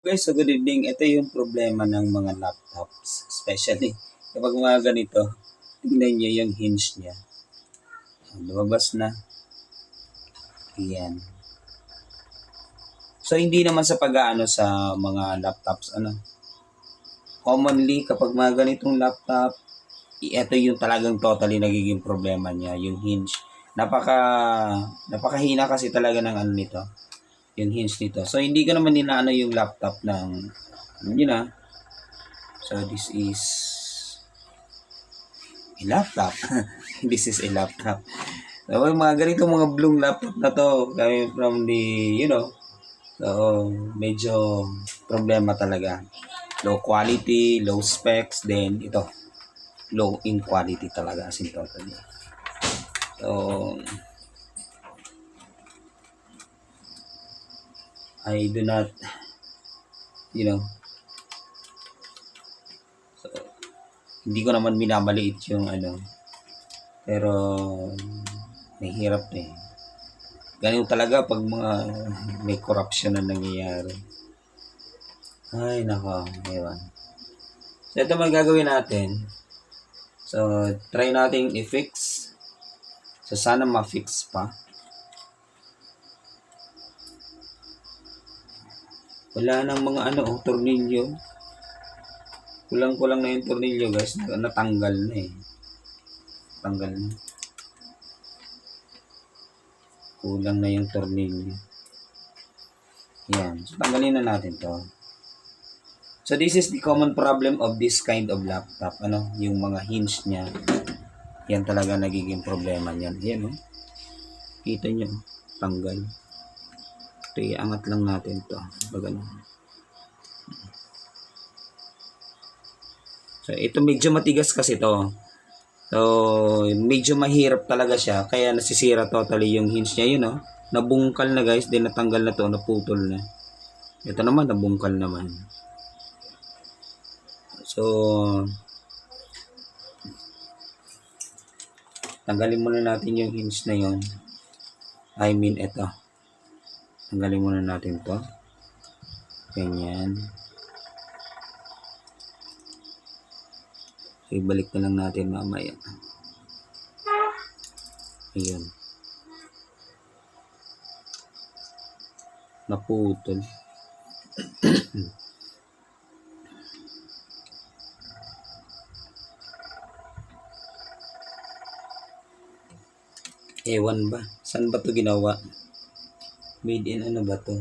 Guys, so good evening. Ito yung problema ng mga laptops, especially kapag mga ganito, tingnan nyo yung hinge niya. Lumabas na. Ayan. So, hindi naman sa pag-aano sa mga laptops, ano. Commonly, kapag mga ganitong laptop, ito yung talagang totally nagiging problema niya, yung hinge. Napaka, napakahina kasi talaga ng ano nito, yung hinge nito. So, hindi ko naman ninaano yung laptop ng, yun na. So, this is a laptop. this is a laptop. So, mga ganito mga blue laptop na to, coming from the, you know, so, medyo problema talaga. Low quality, low specs, then ito, low in quality talaga as in totally. So, I do not, you know, so, hindi ko naman minamaliit yung ano, pero, mahirap na eh. Ganun talaga pag mga may corruption na nangyayari. Ay, nako, ewan. So, ito may gagawin natin. So, try natin i-fix. So, sana ma-fix pa. Wala nang mga ano, oh, tornilyo. Kulang-kulang na yung tornilyo, guys. Natanggal na eh. Tanggal na. Kulang na yung tornilyo. Yan. So, tanggalin na natin to. So, this is the common problem of this kind of laptop. Ano, yung mga hinge niya. Yan talaga nagiging problema niyan. Yan, oh. Kita nyo, tanggal. Ito, iangat lang natin to. Pag ano. So, ito medyo matigas kasi to. So, medyo mahirap talaga siya. Kaya nasisira totally yung hinge niya. Yun, oh. Nabungkal na guys. Then natanggal na to. Naputol na. Ito naman, nabungkal naman. So, tanggalin muna natin yung hinge na yon. I mean, ito. Tanggalin muna natin to. Ganyan. So, ibalik na lang natin mamaya. Ayun. Naputol. Ewan ba? Saan ba to ginawa? Made in ano ba to?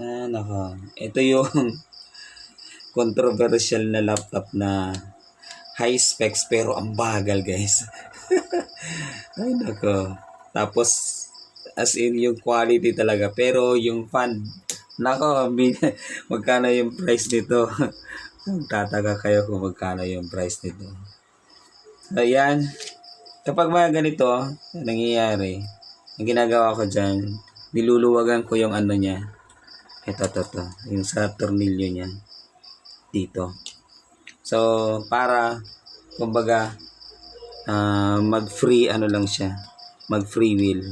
Ah, naka. Ito yung controversial na laptop na high specs pero ang bagal guys. Ay nako. Tapos as in yung quality talaga pero yung fan nako magkano yung price nito tataka kayo kung magkano yung price nito so yan kapag mga ganito nangyayari ang ginagawa ko dyan niluluwagan ko yung ano niya. Ito to to yung sa tornilyo niya. Dito. So para kumbaga ah, mag free ano lang siya. Mag free wheel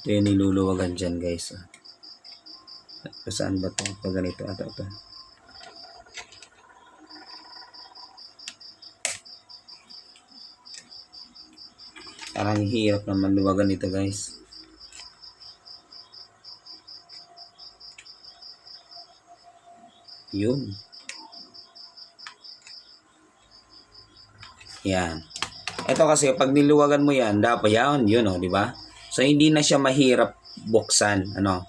ito yung niluluwagan dyan guys. Ah. saan ba to pag ganito. Ito ito parang hirap naman luwagan ito guys. Yun. Yan. Ito kasi pag niluwagan mo yan dapat yan yun oh di ba? So hindi na siya mahirap buksan ano?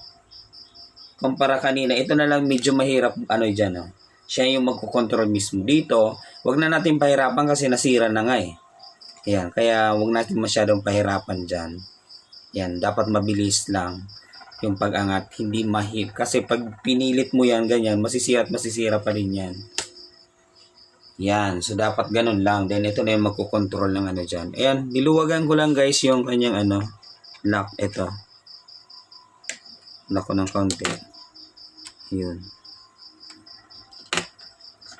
Kumpara kanina ito na lang medyo mahirap ano diyan oh. Siya yung magkocontrol mismo. Dito wag na natin pahirapan kasi nasira na nga eh yan kaya wag natin masyadong pahirapan diyan yan dapat mabilis lang yung pag-angat hindi mahirap kasi pag pinilit mo yan ganyan masisira at masisira pa rin yan yan. So, dapat ganun lang. Then, ito na yung magkocontrol ng ano dyan. Ayan. Niluwagan ko lang guys yung kanyang ano, lock. Ito. Lock ko ng kaunti. Yun.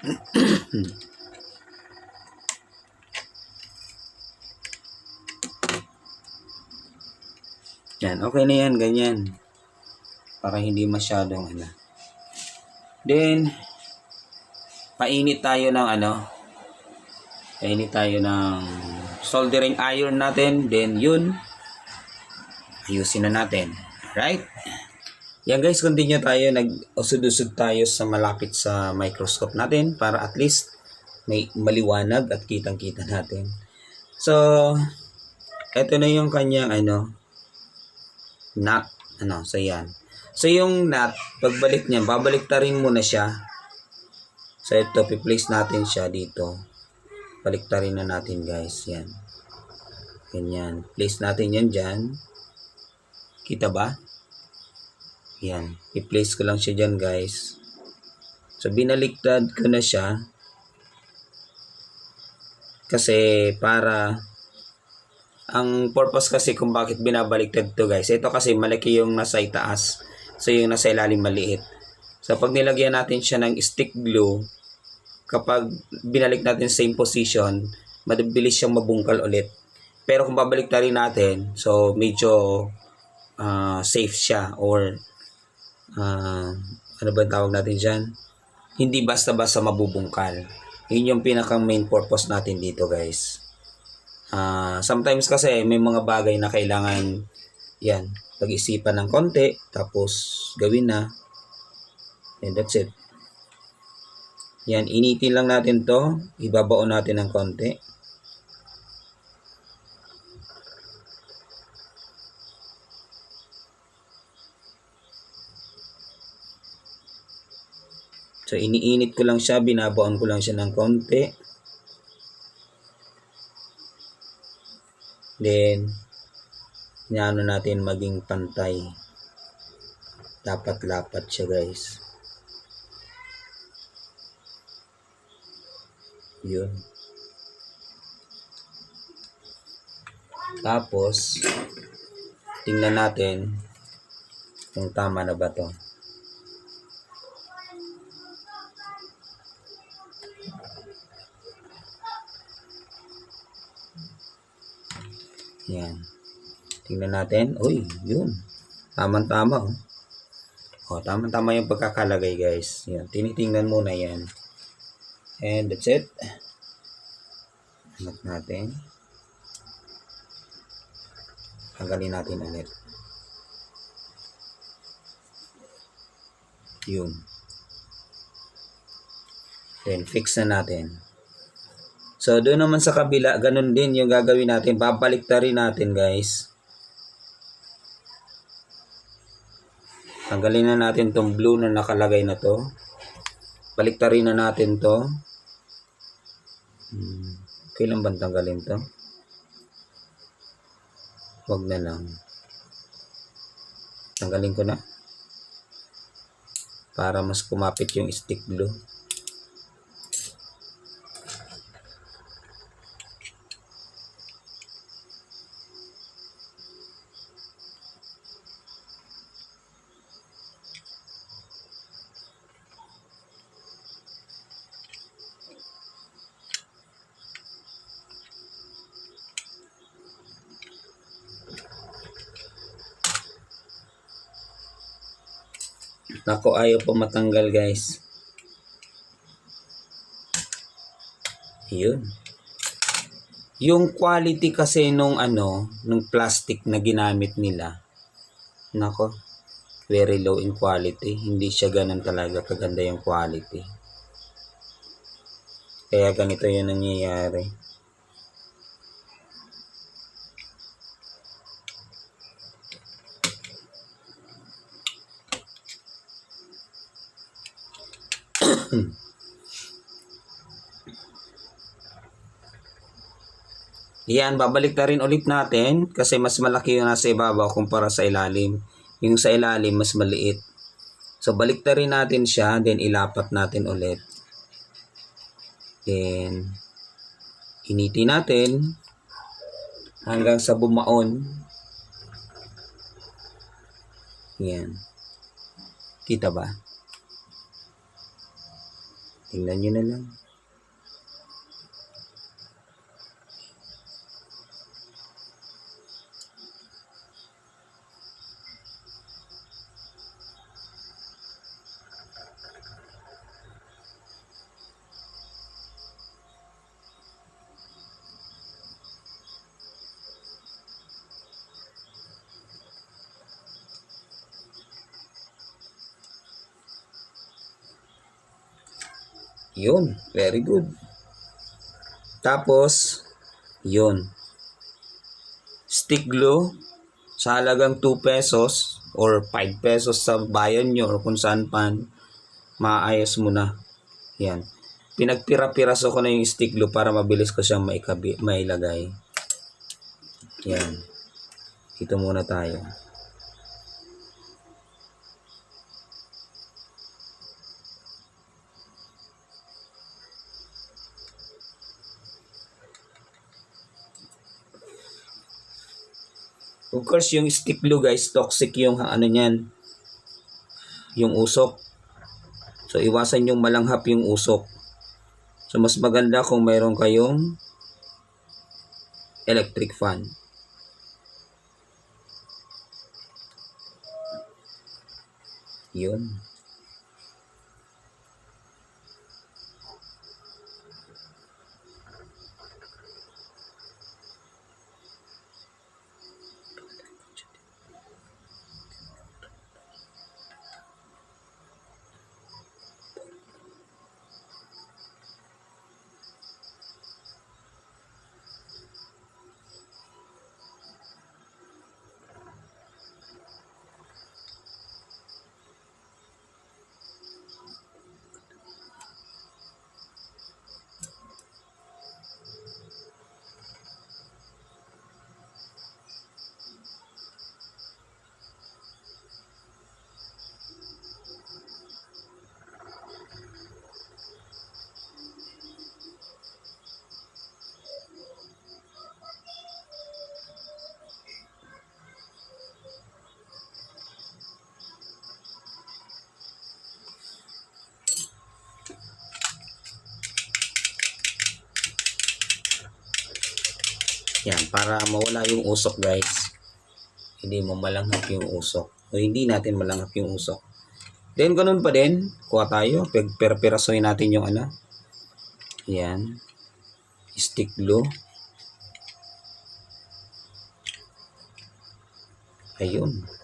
Yan, okay na yan, ganyan. Para hindi masyadong ano. Then, painit tayo ng ano, painit tayo ng soldering iron natin. Then, yun, ayusin na natin. Right? Yan guys, continue tayo. Nag-usod-usod tayo sa malapit sa microscope natin para at least may maliwanag at kitang-kita natin. So, eto na yung kanyang ano, nut. Ano, so yan. So, yung nut, pagbalik niya, babalik ta rin muna siya. So, ito, piplace natin siya dito. Balik ta rin na natin guys. Yan. Ganyan. Place natin yan dyan. Kita ba? Yan. I-place ko lang siya dyan guys. So, binaliktad ko na siya. Kasi para ang purpose kasi kung bakit binabaliktad to guys. Ito kasi malaki yung nasa itaas. So, yung nasa ilalim maliit. So, pag nilagyan natin siya ng stick glue, kapag binalik natin sa same position, mabilis siyang mabungkal ulit. Pero kung babalik rin natin, so medyo ah, safe siya or ah, ano ba tawag natin dyan? Hindi basta-basta mabubungkal. Yun yung pinaka main purpose natin dito guys. Ah, sometimes kasi may mga bagay na kailangan yan, pag-isipan ng konti, tapos gawin na. And that's it. Yan, initin lang natin to. Ibabaon natin ng konti. So, iniinit ko lang siya. Binabaon ko lang siya ng konti. Then, inaano natin maging pantay. Dapat lapat siya guys. Yun. Tapos, tingnan natin kung tama na ba to. Yan. Tingnan natin. Uy, yun. Tamang-tama, oh. Oh, tamang-tama yung pagkakalagay, guys. Yan. Tinitingnan muna yan. And that's it. Hanap natin. Tanggalin natin ulit. Yun. Then, fix na natin. So, doon naman sa kabila, ganun din yung gagawin natin. Babalik rin natin, guys. Tanggalin na natin tong blue na nakalagay na to. Baliktarin na natin to. Hmm. Kailan ba tanggalin to? Wag na lang. Tanggalin ko na. Para mas kumapit yung stick glue. Nako, ayaw pa matanggal guys. Yun. Yung quality kasi nung ano, nung plastic na ginamit nila, nako, very low in quality. Hindi siya ganun talaga kaganda yung quality. Kaya ganito yung nangyayari. Yan, babalik na rin ulit natin kasi mas malaki yung nasa ibabaw kumpara sa ilalim. Yung sa ilalim, mas maliit. So, balik na rin natin siya, then ilapat natin ulit. Then, initi natin hanggang sa bumaon. Yan. Kita ba? Tingnan nyo na lang. Yun, very good. Tapos, yun. Stick glue sa halagang 2 pesos or 5 pesos sa bayan nyo or kung saan pan, maayos mo na. Yan. Pinagpira-piraso ko na yung stick glue para mabilis ko siyang maikabi, mailagay. Yan. Dito muna tayo. Of course, yung stick glue guys, toxic yung ano niyan, yung usok. So, iwasan yung malanghap yung usok. So, mas maganda kung mayroon kayong electric fan. Yun. Yan, para mawala yung usok guys. Hindi mo malanghap yung usok. O hindi natin malanghap yung usok. Then, ganun pa din. Kuha tayo. Pagperperasoy natin yung ano. Yan. Stick glue. Ayun.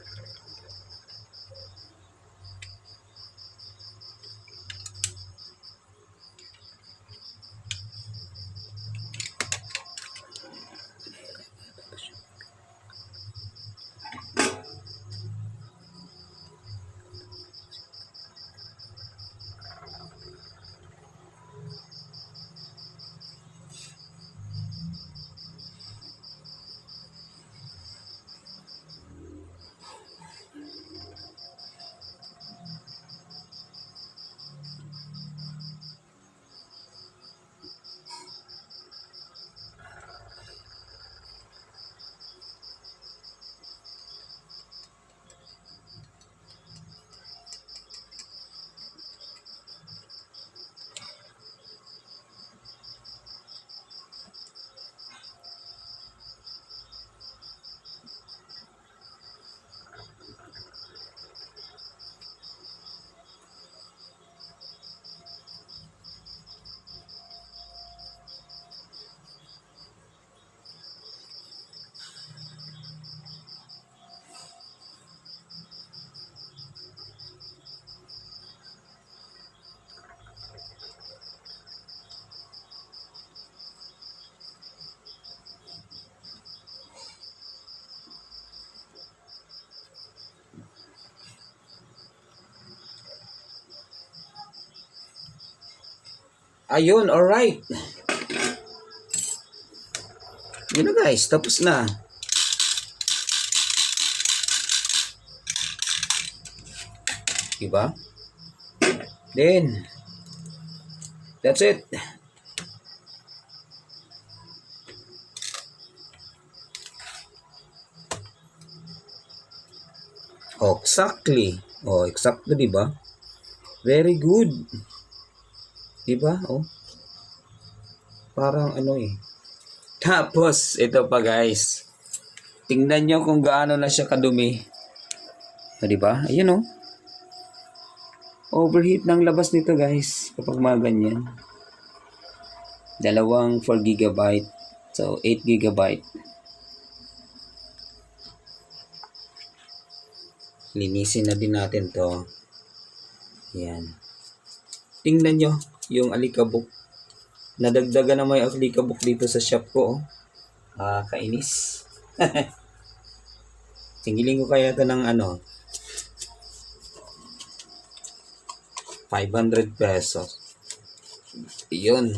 Ayun, alright. Yun na guys, tapos na. Diba? Then, that's it. Oh, exactly. Oh, exactly, di ba? Very good. Di ba? Oh. Parang ano eh. Tapos, ito pa guys. Tingnan nyo kung gaano na siya kadumi. O, di ba? Ayun oh. Overheat ng labas nito guys. Kapag mga ganyan. Dalawang 4 gigabyte. So, 8 gigabyte. Linisin na din natin to. Yan. Tingnan nyo. Yung alikabok. Nadagdagan na may alikabok dito sa shop ko. Oh. Ah, kainis. Tingilin ko kaya ito ng ano, 500 pesos. Yun.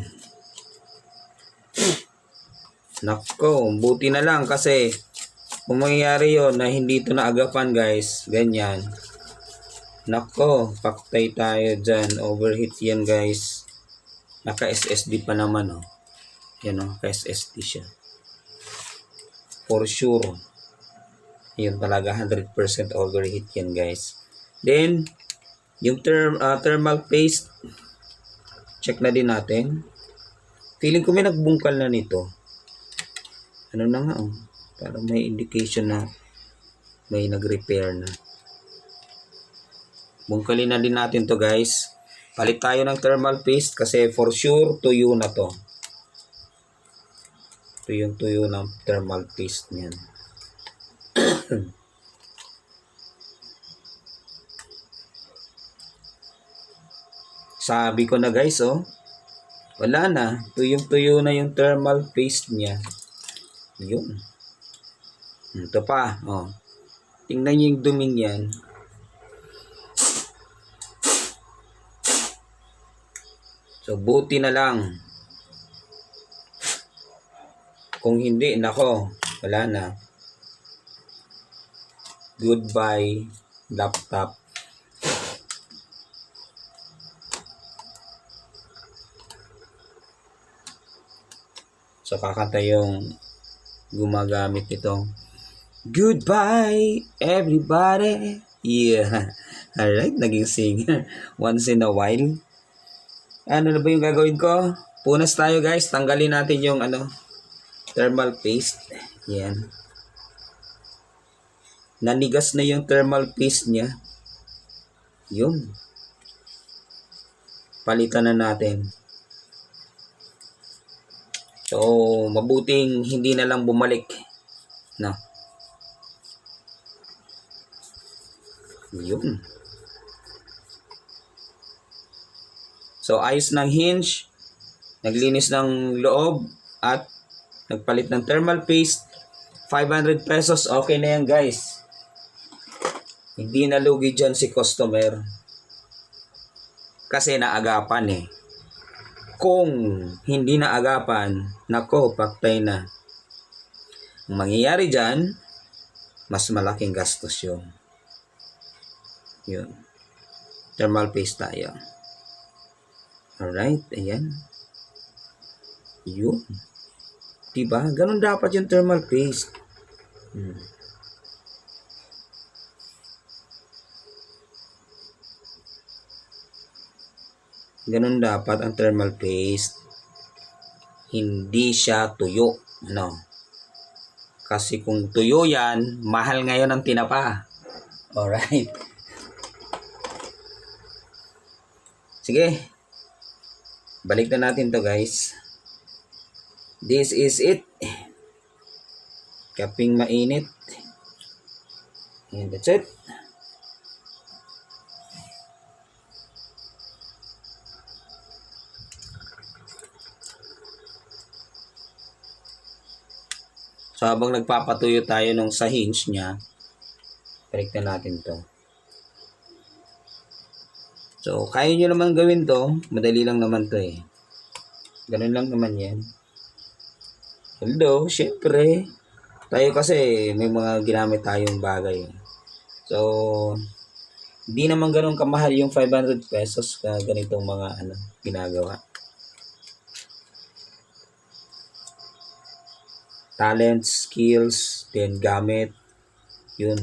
Nako, buti na lang kasi kung mangyayari yun na hindi ito naagapan guys, ganyan. Nako, paktay tayo dyan. Overheat yan guys. Naka SSD pa naman oh. Yan oh, naka SSD siya. For sure. Yun talaga 100% overheat yan guys. Then, yung term, ah, thermal paste, check na din natin. Feeling ko may nagbungkal na nito. Ano na nga oh. Parang may indication na may nag-repair na. Bungkalin na din natin to guys. Palit tayo ng thermal paste kasi for sure tuyo na to. Tuyong tuyo ng thermal paste niyan. Sabi ko na guys oh. Wala na. Tuyong tuyo na yung thermal paste niya. Yun. Ito pa. Oh. Tingnan niyo yung duming yan. So, buti na lang. Kung hindi, nako, wala na. Goodbye, laptop. So, kakanta yung gumagamit nitong Goodbye, everybody. Yeah. Alright, naging singer. Once in a while. Ano na ba yung gagawin ko? Punas tayo guys. Tanggalin natin yung ano, thermal paste. Yan. Nanigas na yung thermal paste niya. Yun. Palitan na natin. So, mabuting hindi na lang bumalik. No. Yun. So, ayos ng hinge, naglinis ng loob, at nagpalit ng thermal paste. 500 pesos, okay na yan guys. Hindi nalugi dyan si customer. Kasi naagapan eh. Kung hindi naagapan, nako, paktay na. Ang mangyayari dyan, mas malaking gastos yun. Yun. Thermal paste tayo. Alright, ayan. Yun. Diba? Ganun dapat yung thermal paste. Hmm. Ganun dapat ang thermal paste. Hindi siya tuyo. No. Kasi kung tuyo yan, mahal ngayon ang tinapa. Alright. Sige. Balik na natin to guys. This is it. Kaping mainit. And that's it. So habang nagpapatuyo tayo nung sa hinge niya, balik na natin to. So, kaya nyo naman gawin to. Madali lang naman to eh. Ganun lang naman yan. Although, syempre, tayo kasi may mga ginamit tayong bagay. So, hindi naman ganun kamahal yung 500 pesos ka ganitong mga ano, ginagawa. Talent, skills, then gamit, yun.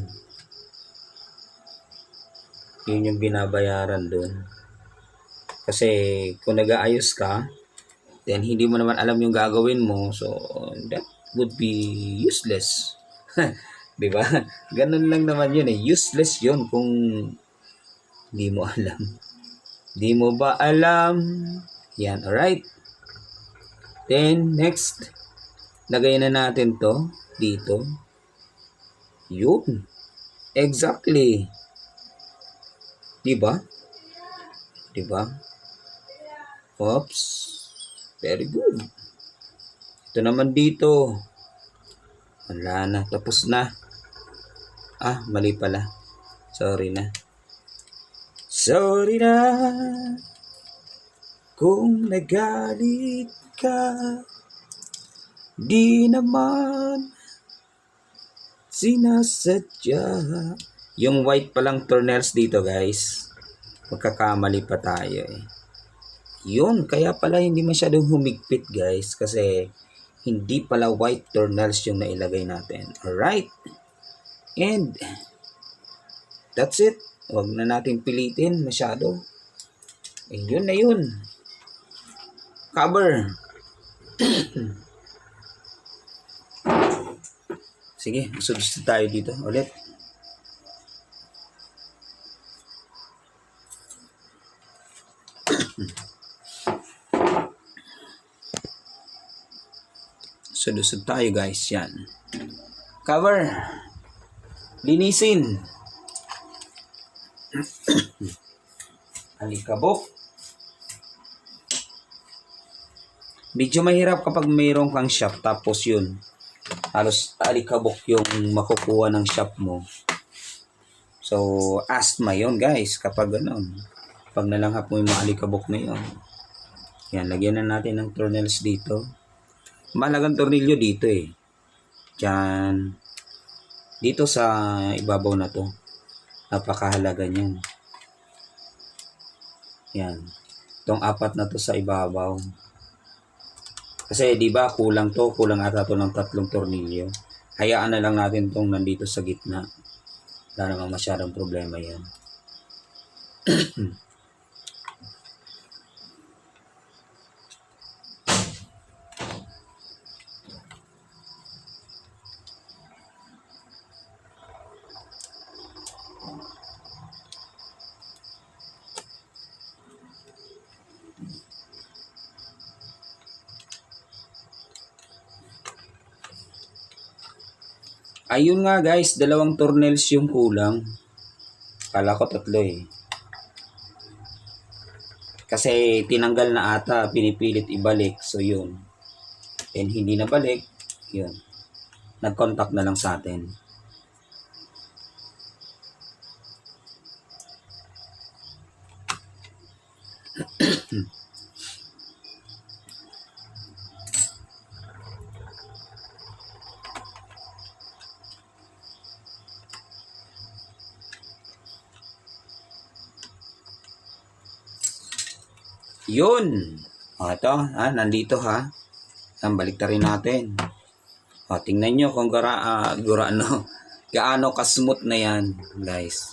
Yun yung binabayaran dun. Kasi kung nag-aayos ka, then hindi mo naman alam yung gagawin mo, so that would be useless. 'Di ba? Ganun lang naman yun eh. Useless yun kung hindi mo alam. Hindi mo ba alam? Yan, alright. Then, next. Lagay na natin to dito. Yun. Exactly. 'Di ba? 'Di ba? Oops. Very good. Ito naman dito. Wala na. Tapos na. Ah, mali pala. Sorry na. Sorry na. Kung nagalit ka. Di naman sinasadya. Yung white palang turnels dito guys. Magkakamali pa tayo eh. Yun, kaya pala hindi masyadong humigpit guys. Kasi hindi pala white turnels yung nailagay natin. Alright. And that's it. Huwag na natin pilitin masyado. Eh, yun na yun. Cover. Sige, susunod tayo dito ulit. Sulusod tayo guys, yan. Cover. Linisin. Alikabok. Medyo mahirap kapag mayroon kang shop tapos yun. Halos alikabok yung makukuha ng shop mo. So, asthma yun guys kapag ganun. Pag nalanghap mo yung mga alikabok na yun. Yan, lagyan na natin ng tornels dito. Mahalagang tornilyo dito eh. Diyan. Dito sa ibabaw na to. Napakahalaga niyan. Yan. Itong apat na to sa ibabaw. Kasi di ba kulang to, kulang ata to ng tatlong tornilyo. Hayaan na lang natin tong nandito sa gitna. Wala namang masyadong problema yan. Ayun nga guys, dalawang tornels yung kulang. Kala ko tatlo eh. Kasi tinanggal na ata, pinipilit ibalik. So yun. And hindi na balik. Yun. Nag-contact na lang sa atin. Yun. O, ito, ha, nandito ha. Yan, balik rin natin. O, tingnan nyo kung gara, ah, gura, ano, gaano ka-smooth na yan, guys.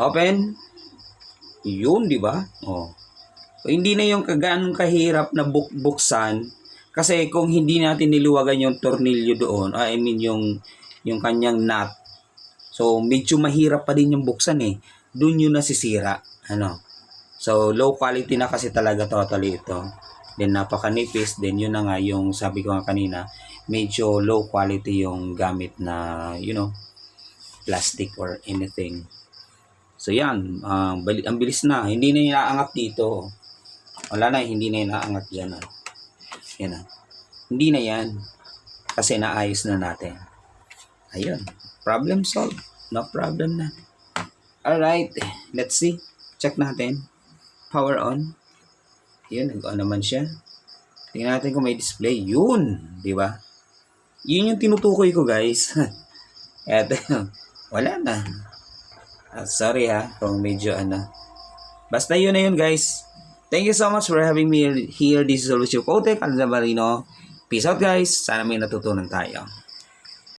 Open. Yun, di ba? O. So, hindi na yung kagaanong kahirap na buk buksan. Kasi kung hindi natin niluwagan yung tornilyo doon, ah, I mean yung, yung kanyang nut, so medyo mahirap pa din yung buksan eh. Doon yun nasisira. Ano? So, low quality na kasi talaga totally ito. Then, napakanipis. Then, yun na nga yung sabi ko nga kanina, medyo low quality yung gamit na, you know, plastic or anything. So, yan. bali- ang bilis na. Hindi na inaangat dito. Wala na. Hindi na inaangat dyan. Ah. Yan ah. Hindi na yan. Kasi naayos na natin. Ayun. Problem solved. No problem na. Alright. Let's see. Check natin power on. Yun, nag-on naman siya. Tingnan natin kung may display. Yun! Di ba? Yun yung tinutukoy ko, guys. Eto, wala na. Ah, sorry ha, kung medyo ano. Basta yun na yun, guys. Thank you so much for having me here. This is Lucio Kotek, Alzabarino. Peace out, guys. Sana may natutunan tayo.